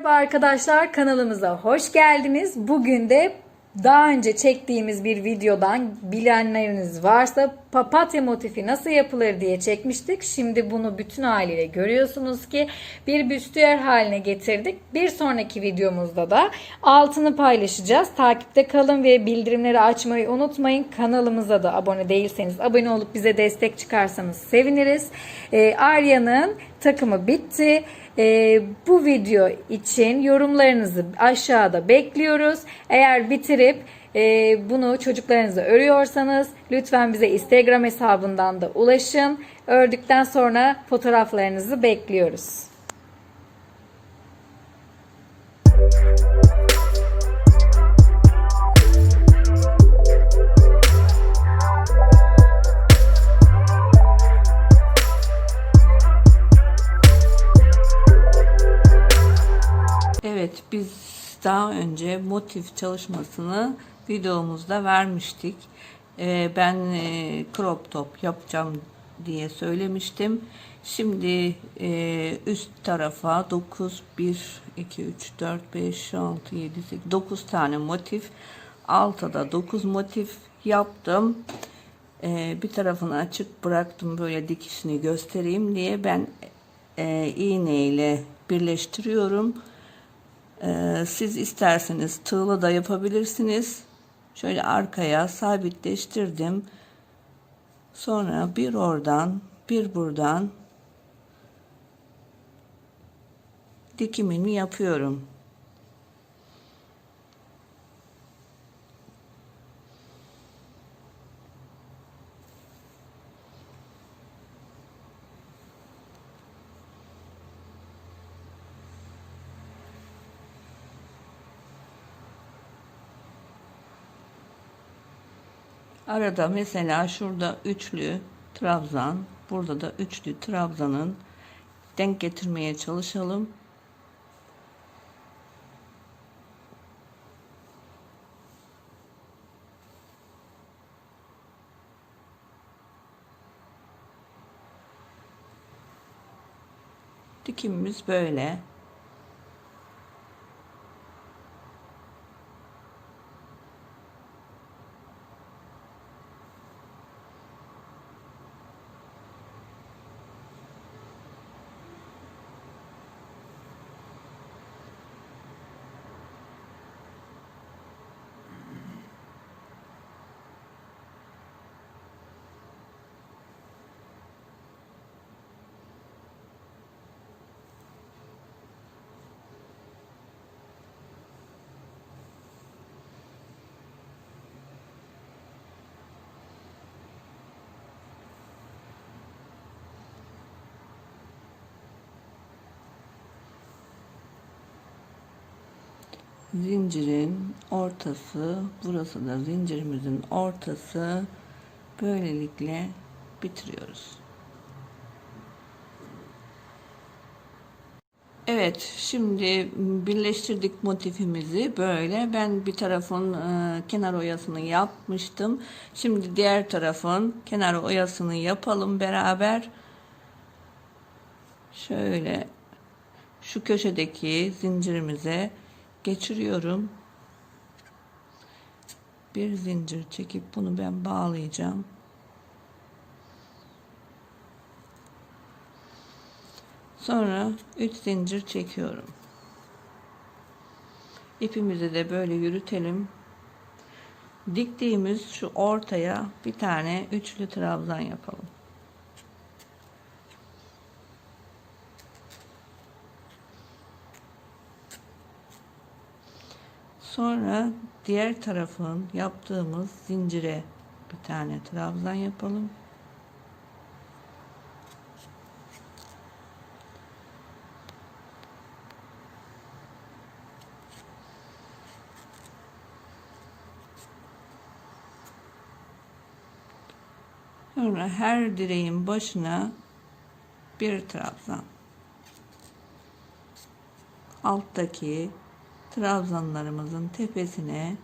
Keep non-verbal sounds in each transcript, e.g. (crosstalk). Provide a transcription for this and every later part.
Merhaba arkadaşlar kanalımıza hoş geldiniz. Bugün de daha önce çektiğimiz bir videodan bilenleriniz varsa papatya motifi nasıl yapılır diye çekmiştik. Şimdi bunu bütün haliyle görüyorsunuz ki bir büstiyer haline getirdik. Bir sonraki videomuzda da altını paylaşacağız. Takipte kalın ve bildirimleri açmayı unutmayın. Kanalımıza da abone değilseniz abone olup bize destek çıkarsanız seviniriz. Ee, Arya'nın takımı bitti. Ee, bu video için yorumlarınızı aşağıda bekliyoruz. Eğer bitirip e, bunu çocuklarınıza örüyorsanız lütfen bize Instagram hesabından da ulaşın. Ördükten sonra fotoğraflarınızı bekliyoruz. Evet biz daha önce motif çalışmasını videomuzda vermiştik. Ee, ben e, crop top yapacağım diye söylemiştim. Şimdi e, üst tarafa 9, 1, 2, 3, 4, 5, 6, 7, 8, 9 tane motif. Altta da 9 motif yaptım. Ee, bir tarafını açık bıraktım böyle dikişini göstereyim diye ben e, iğne ile birleştiriyorum. Ee, siz isterseniz tığla da yapabilirsiniz. Şöyle arkaya sabitleştirdim. Sonra bir oradan bir buradan dikimini yapıyorum. Arada mesela şurada üçlü trabzan, burada da üçlü trabzanın denk getirmeye çalışalım. Dikimimiz böyle. Zincirin ortası burası da zincirimizin ortası. Böylelikle bitiriyoruz. Evet şimdi birleştirdik motifimizi böyle. Ben bir tarafın e, kenar oyasını yapmıştım. Şimdi diğer tarafın kenar oyasını yapalım beraber. Şöyle şu köşedeki zincirimize geçiriyorum. Bir zincir çekip bunu ben bağlayacağım. Sonra 3 zincir çekiyorum. İpimizi de böyle yürütelim. Diktiğimiz şu ortaya bir tane üçlü trabzan yapalım. Sonra diğer tarafın yaptığımız zincire bir tane trabzan yapalım. Sonra her direğin başına bir trabzan. Alttaki trabzanlarımızın tepesine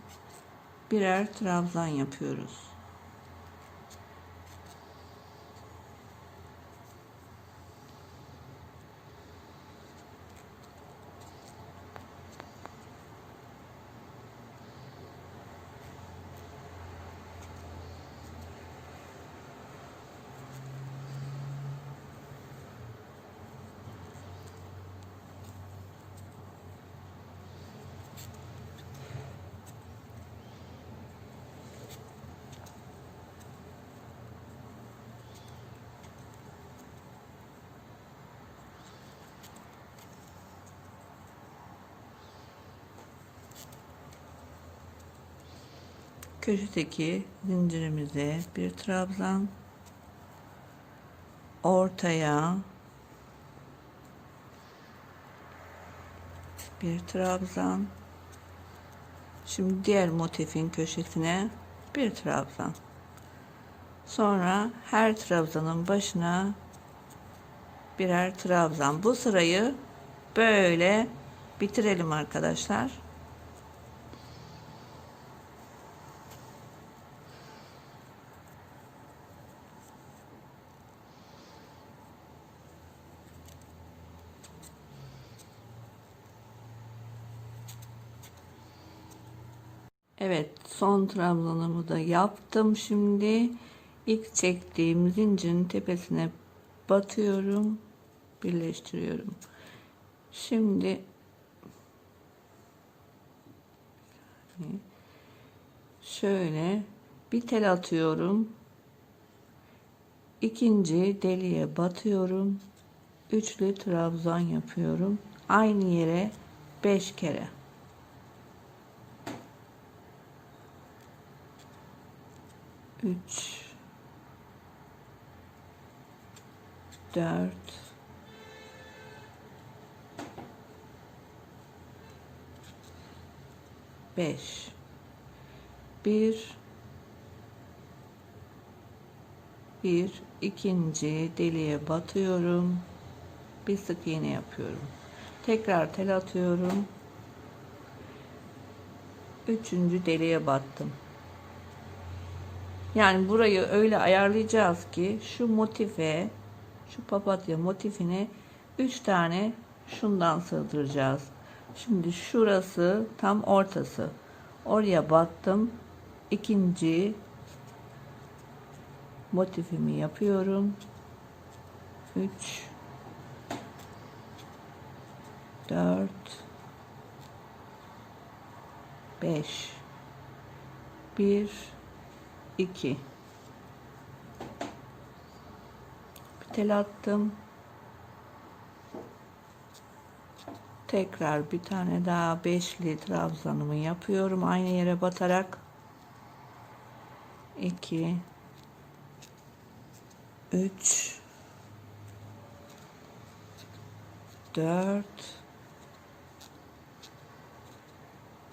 birer trabzan yapıyoruz. Köşedeki zincirimize bir trabzan ortaya bir trabzan şimdi diğer motifin köşesine bir trabzan. Sonra her trabzanın başına birer trabzan. Bu sırayı böyle bitirelim arkadaşlar Evet, son trabzanımı da yaptım şimdi. İlk çektiğim zincirin tepesine batıyorum, birleştiriyorum. Şimdi şöyle bir tel atıyorum. İkinci deliğe batıyorum. Üçlü trabzan yapıyorum. Aynı yere 5 kere. Üç, dört, beş, bir, bir, ikinci deliğe batıyorum, bir sık iğne yapıyorum. Tekrar tel atıyorum. Üçüncü deliğe battım. Yani burayı öyle ayarlayacağız ki şu motife, şu papatya motifine 3 tane şundan sığdıracağız. Şimdi şurası tam ortası. Oraya battım. İkinci motifimi yapıyorum. 3 4 5 1 2 bir tel attım. Tekrar bir tane daha beşli trabzanımı yapıyorum aynı yere batarak. 2 3 4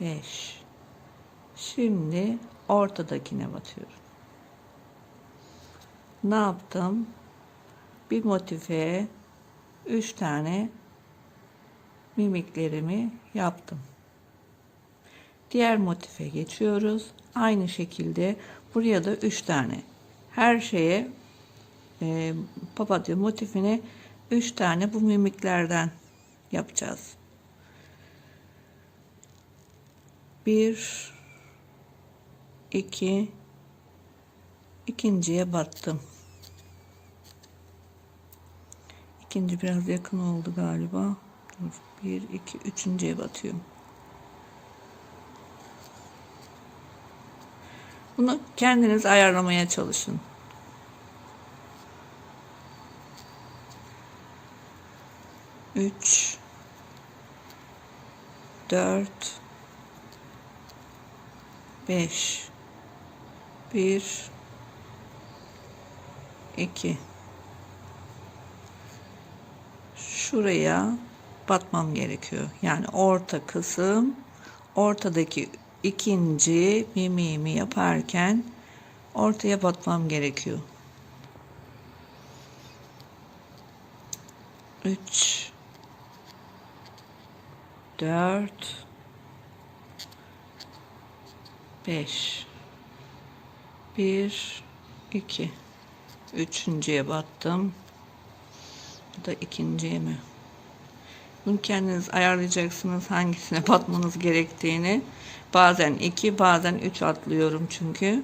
5 Şimdi ortadakine batıyorum. Ne yaptım? Bir motife 3 tane mimiklerimi yaptım. Diğer motife geçiyoruz. Aynı şekilde buraya da 3 tane. Her şeye e, papatya motifine 3 tane bu mimiklerden yapacağız. Bir 2 ikinciye battım. İkinci biraz yakın oldu galiba. Dur, bir, iki, üçüncüye batıyorum. Bunu kendiniz ayarlamaya çalışın. Üç, dört, beş, bir, iki. Şuraya batmam gerekiyor. Yani orta kısım, ortadaki ikinci mimiğimi yaparken ortaya batmam gerekiyor. Üç, dört, beş. Bir, iki. Üçüncüye battım. Bu da ikinciye mi? Bunu kendiniz ayarlayacaksınız hangisine (laughs) batmanız gerektiğini. Bazen iki, bazen üç atlıyorum çünkü.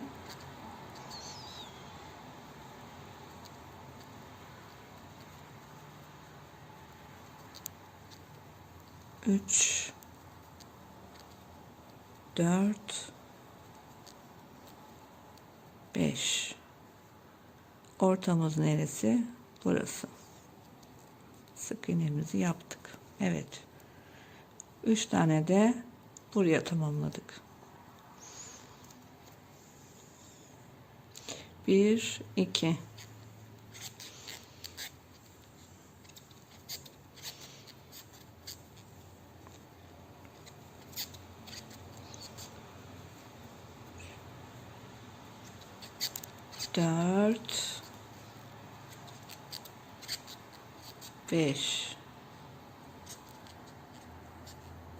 Üç, dört, 5. Ortamız neresi? Burası. Sık iğnemizi yaptık. Evet. 3 tane de buraya tamamladık. 1 2 Dört. Beş.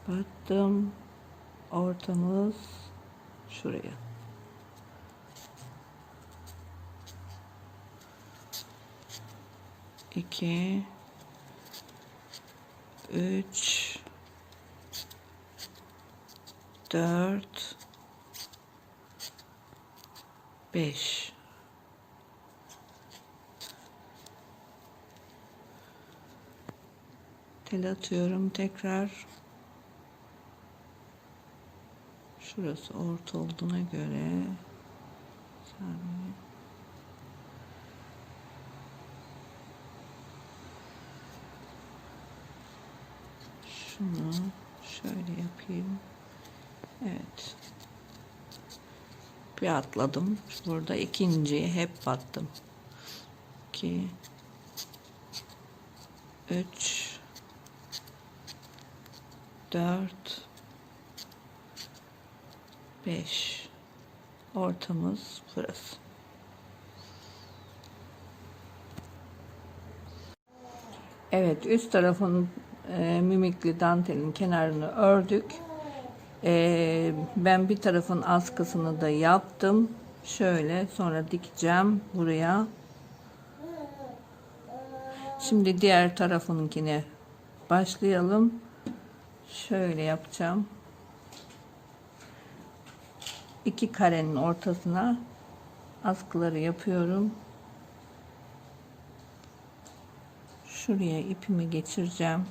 Battım. Ortamız şuraya. iki, üç, dört, beş. Tel atıyorum tekrar. Şurası orta olduğuna göre. Şunu şöyle yapayım. Evet. Bir atladım. Burada ikinciye hep battım. 2 3 4 5 Ortamız burası. Evet, üst tarafın e, mimikli dantelin kenarını ördük. E, ben bir tarafın askısını da yaptım. Şöyle sonra dikeceğim buraya. Şimdi diğer tarafınkine başlayalım. Şöyle yapacağım. İki karenin ortasına askıları yapıyorum. Şuraya ipimi geçireceğim.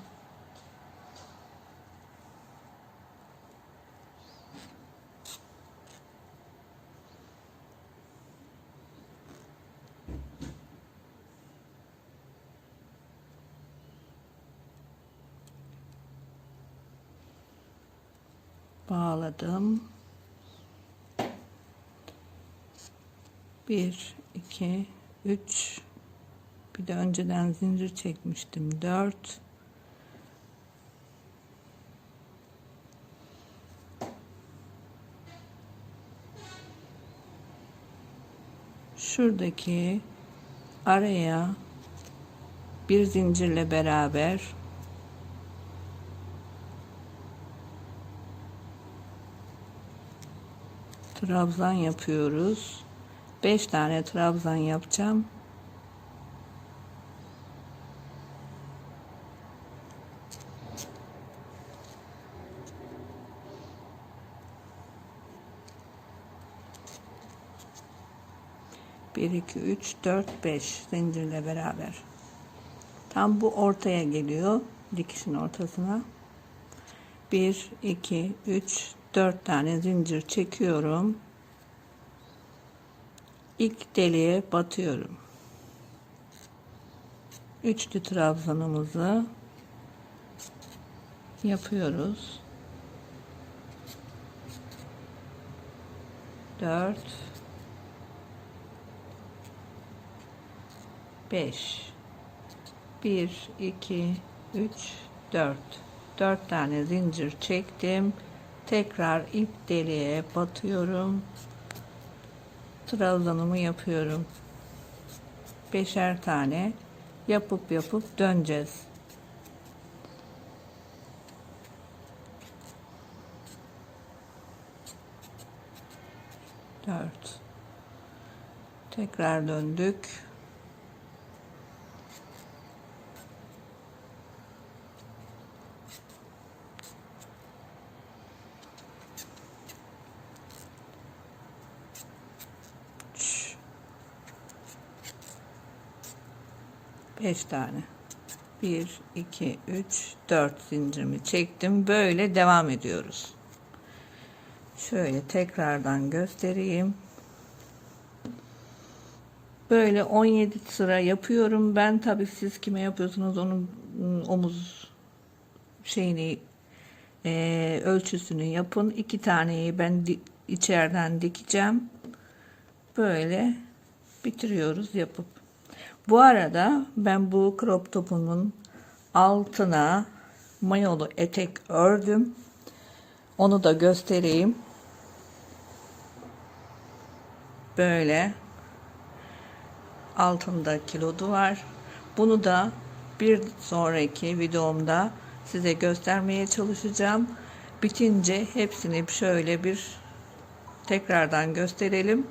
Bağladım. Bir, iki, üç, bir de önceden zincir çekmiştim. 4 Şuradaki araya bir zincirle beraber trabzan yapıyoruz. 5 tane trabzan yapacağım. Bir, iki, üç, dört, beş zincirle beraber. Tam bu ortaya geliyor. Dikişin ortasına. Bir, iki, üç, dört tane zincir çekiyorum. İlk deliğe batıyorum. Üçlü trabzanımızı yapıyoruz. Dört 5 1 2 3 4 4 tane zincir çektim tekrar ip deliğe batıyorum. Trabzanımı yapıyorum. Beşer tane yapıp yapıp döneceğiz. Dört. Tekrar döndük 5 tane. 1 2 3 4 zincirimi çektim. Böyle devam ediyoruz. Şöyle tekrardan göstereyim. Böyle 17 sıra yapıyorum ben. Tabi siz kime yapıyorsunuz onun omuz şeyini e, ölçüsünü yapın. İki taneyi ben di, içeriden dikeceğim. Böyle bitiriyoruz yapıp. Bu arada ben bu crop topumun altına mayolu etek ördüm. Onu da göstereyim. Böyle altında kilodu var. Bunu da bir sonraki videomda size göstermeye çalışacağım. Bitince hepsini şöyle bir tekrardan gösterelim.